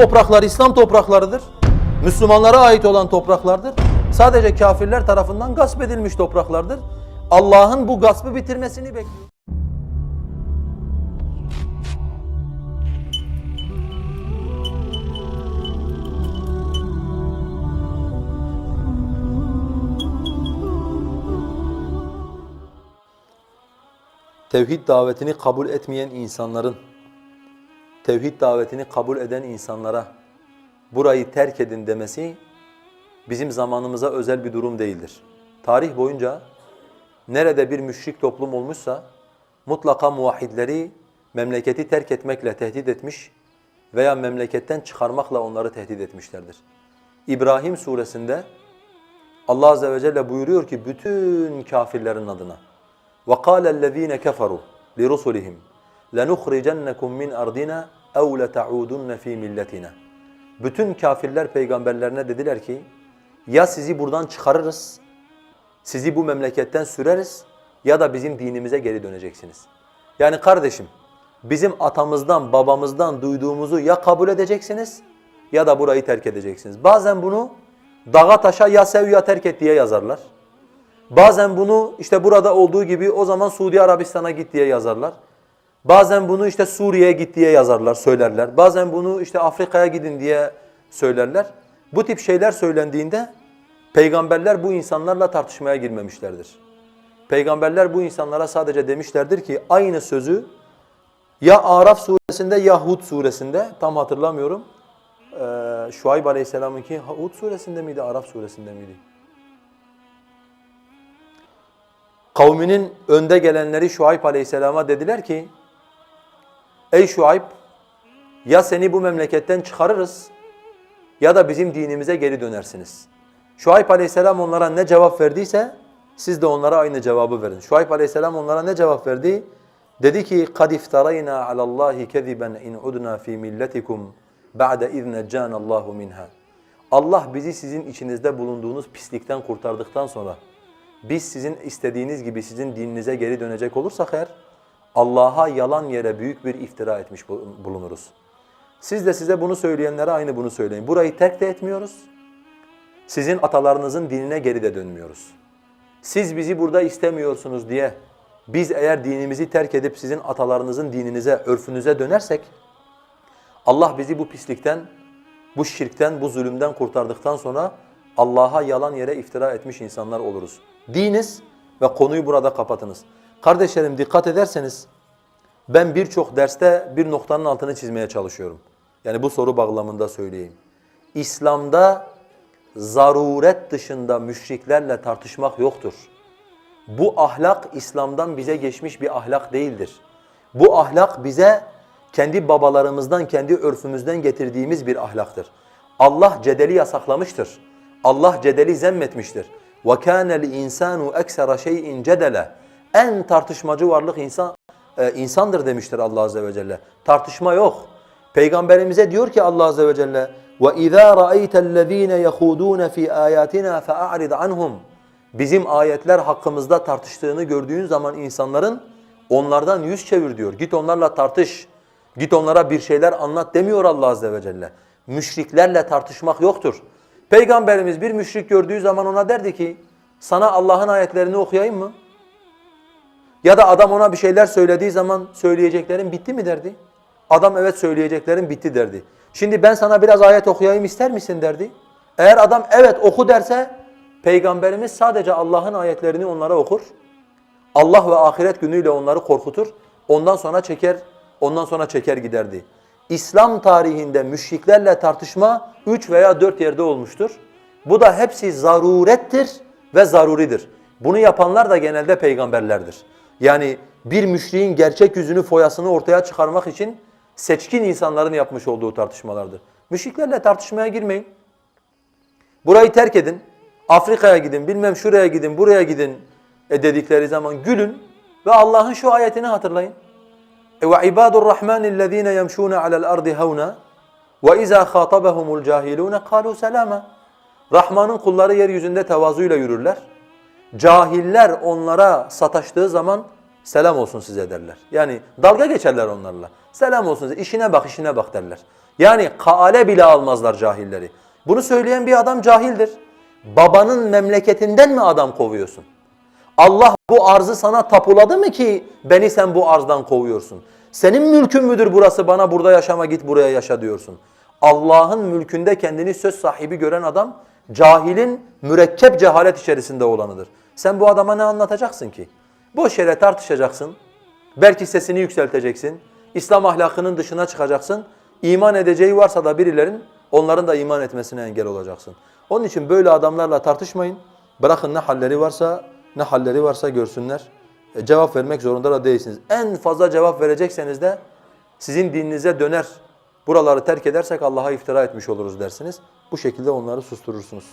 topraklar İslam topraklarıdır. Müslümanlara ait olan topraklardır. Sadece kafirler tarafından gasp edilmiş topraklardır. Allah'ın bu gaspı bitirmesini bekliyor. Tevhid davetini kabul etmeyen insanların, tevhid davetini kabul eden insanlara burayı terk edin demesi bizim zamanımıza özel bir durum değildir. Tarih boyunca nerede bir müşrik toplum olmuşsa mutlaka muvahhidleri memleketi terk etmekle tehdit etmiş veya memleketten çıkarmakla onları tehdit etmişlerdir. İbrahim suresinde Allah azze ve celle buyuruyor ki bütün kafirlerin adına وَقَالَ الَّذ۪ينَ كَفَرُوا لِرُسُلِهِمْ لَنُخْرِجَنَّكُمْ مِنْ أَرْضِنَا اَوْ لَتَعُودُنَّ ف۪ي مِلَّتِنَا Bütün kafirler peygamberlerine dediler ki ya sizi buradan çıkarırız, sizi bu memleketten süreriz ya da bizim dinimize geri döneceksiniz. Yani kardeşim bizim atamızdan, babamızdan duyduğumuzu ya kabul edeceksiniz ya da burayı terk edeceksiniz. Bazen bunu dağa taşa ya sev ya terk et diye yazarlar. Bazen bunu işte burada olduğu gibi o zaman Suudi Arabistan'a git diye yazarlar. Bazen bunu işte Suriye'ye git diye yazarlar, söylerler. Bazen bunu işte Afrika'ya gidin diye söylerler. Bu tip şeyler söylendiğinde peygamberler bu insanlarla tartışmaya girmemişlerdir. Peygamberler bu insanlara sadece demişlerdir ki aynı sözü ya Araf suresinde ya Hud suresinde tam hatırlamıyorum. Ee, Şuayb Aleyhisselam'ınki Hud suresinde miydi, Araf suresinde miydi? Kavminin önde gelenleri Şuayb Aleyhisselam'a dediler ki Ey Şuayb ya seni bu memleketten çıkarırız ya da bizim dinimize geri dönersiniz. Şuayb Aleyhisselam onlara ne cevap verdiyse siz de onlara aynı cevabı verin. Şuayb Aleyhisselam onlara ne cevap verdi? Dedi ki قَدْ اِفْتَرَيْنَا عَلَى اللّٰهِ كَذِبًا اِنْ عُدْنَا ف۪ي مِلَّتِكُمْ بَعْدَ اِذْ نَجَّانَ اللّٰهُ مِنْهَا Allah bizi sizin içinizde bulunduğunuz pislikten kurtardıktan sonra biz sizin istediğiniz gibi sizin dininize geri dönecek olursak eğer Allah'a yalan yere büyük bir iftira etmiş bulunuruz. Siz de size bunu söyleyenlere aynı bunu söyleyin. Burayı terk de etmiyoruz. Sizin atalarınızın dinine geri de dönmüyoruz. Siz bizi burada istemiyorsunuz diye biz eğer dinimizi terk edip sizin atalarınızın dininize, örfünüze dönersek Allah bizi bu pislikten, bu şirkten, bu zulümden kurtardıktan sonra Allah'a yalan yere iftira etmiş insanlar oluruz. Diniz ve konuyu burada kapatınız. Kardeşlerim dikkat ederseniz ben birçok derste bir noktanın altını çizmeye çalışıyorum. Yani bu soru bağlamında söyleyeyim. İslam'da zaruret dışında müşriklerle tartışmak yoktur. Bu ahlak İslam'dan bize geçmiş bir ahlak değildir. Bu ahlak bize kendi babalarımızdan, kendi örfümüzden getirdiğimiz bir ahlaktır. Allah cedeli yasaklamıştır. Allah cedeli zemmetmiştir. وَكَانَ الْاِنْسَانُ اَكْسَرَ شَيْءٍ جَدَلًا En tartışmacı varlık insan e, insandır demiştir Allah Azze ve Celle. Tartışma yok. Peygamberimize diyor ki Allah Azze ve Celle وَاِذَا رَأَيْتَ الَّذ۪ينَ يَخُودُونَ ف۪ي آيَاتِنَا فَأَعْرِضْ عَنْهُمْ Bizim ayetler hakkımızda tartıştığını gördüğün zaman insanların onlardan yüz çevir diyor. Git onlarla tartış. Git onlara bir şeyler anlat demiyor Allah Azze ve Celle. Müşriklerle tartışmak yoktur. Peygamberimiz bir müşrik gördüğü zaman ona derdi ki sana Allah'ın ayetlerini okuyayım mı? Ya da adam ona bir şeyler söylediği zaman söyleyeceklerin bitti mi derdi? Adam evet söyleyeceklerin bitti derdi. Şimdi ben sana biraz ayet okuyayım ister misin derdi. Eğer adam evet oku derse Peygamberimiz sadece Allah'ın ayetlerini onlara okur. Allah ve ahiret günüyle onları korkutur. Ondan sonra çeker, ondan sonra çeker giderdi. İslam tarihinde müşriklerle tartışma üç veya dört yerde olmuştur. Bu da hepsi zarurettir ve zaruridir. Bunu yapanlar da genelde peygamberlerdir. Yani bir müşriğin gerçek yüzünü, foyasını ortaya çıkarmak için seçkin insanların yapmış olduğu tartışmalardır. Müşriklerle tartışmaya girmeyin. Burayı terk edin. Afrika'ya gidin, bilmem şuraya gidin, buraya gidin e dedikleri zaman gülün ve Allah'ın şu ayetini hatırlayın. E, ve ibadur rahmanillezine yemşuna alel ardi havna ve iza khatabahumul cahilun kalu selama. Rahman'ın kulları yeryüzünde tevazuyla yürürler. Cahiller onlara sataştığı zaman selam olsun size derler. Yani dalga geçerler onlarla. Selam olsun size, işine bak, işine bak derler. Yani kaale bile almazlar cahilleri. Bunu söyleyen bir adam cahildir. Babanın memleketinden mi adam kovuyorsun? Allah bu arzı sana tapuladı mı ki beni sen bu arzdan kovuyorsun? Senin mülkün müdür burası bana burada yaşama git buraya yaşa diyorsun. Allah'ın mülkünde kendini söz sahibi gören adam cahilin mürekkep cehalet içerisinde olanıdır. Sen bu adama ne anlatacaksın ki? Boş yere tartışacaksın. Belki sesini yükselteceksin. İslam ahlakının dışına çıkacaksın. İman edeceği varsa da birilerin onların da iman etmesine engel olacaksın. Onun için böyle adamlarla tartışmayın. Bırakın ne halleri varsa ne halleri varsa görsünler. E, cevap vermek zorunda da değilsiniz. En fazla cevap verecekseniz de sizin dininize döner. Buraları terk edersek Allah'a iftira etmiş oluruz dersiniz. Bu şekilde onları susturursunuz.